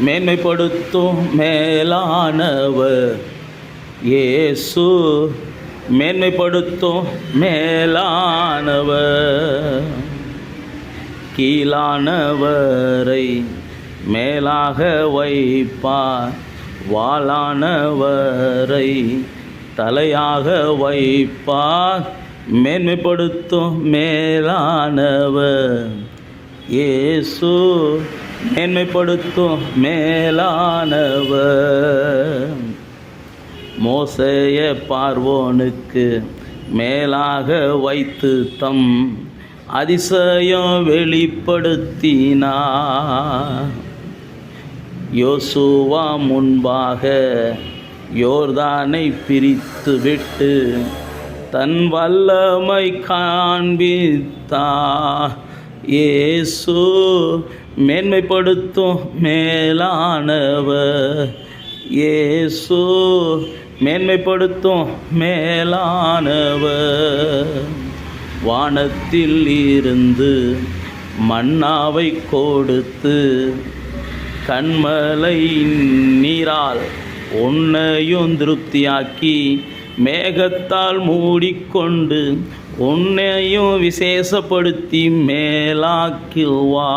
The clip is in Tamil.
மேன்மைப்படுத்தும் மேலானவர் இயேசு. மேன்மைப்படுத்தும் மேலானவர் கீழானவரை மேலாக வைப்பார். வாளானவரை தலையாக வைப்பார். மேன்மைப்படுத்தும் மேலானவர் இயேசு மேன்மைப்படுத்தும் மேலானவர். மோசைய பார்வோனுக்கு மேலாக வைத்து தம் அதிசயம் வெளிப்படுத்தினார். யோசுவா முன்பாக யோர்தானை பிரித்து விட்டு தன் வல்லமை காண்பித்தா இயேசு மேன்மைப்படுத்தும் மேலானவர். இயேசு மேன்மைப்படுத்தும் மேலானவர். வானத்தில் இருந்து மன்னாவை கொடுத்து கண்மலை நீரால் உன்னையும் திருப்தியாக்கி மேகத்தால் மூடிக்கொண்டு உன்னையும் விசேஷப்படுத்தி மேலாக்குவா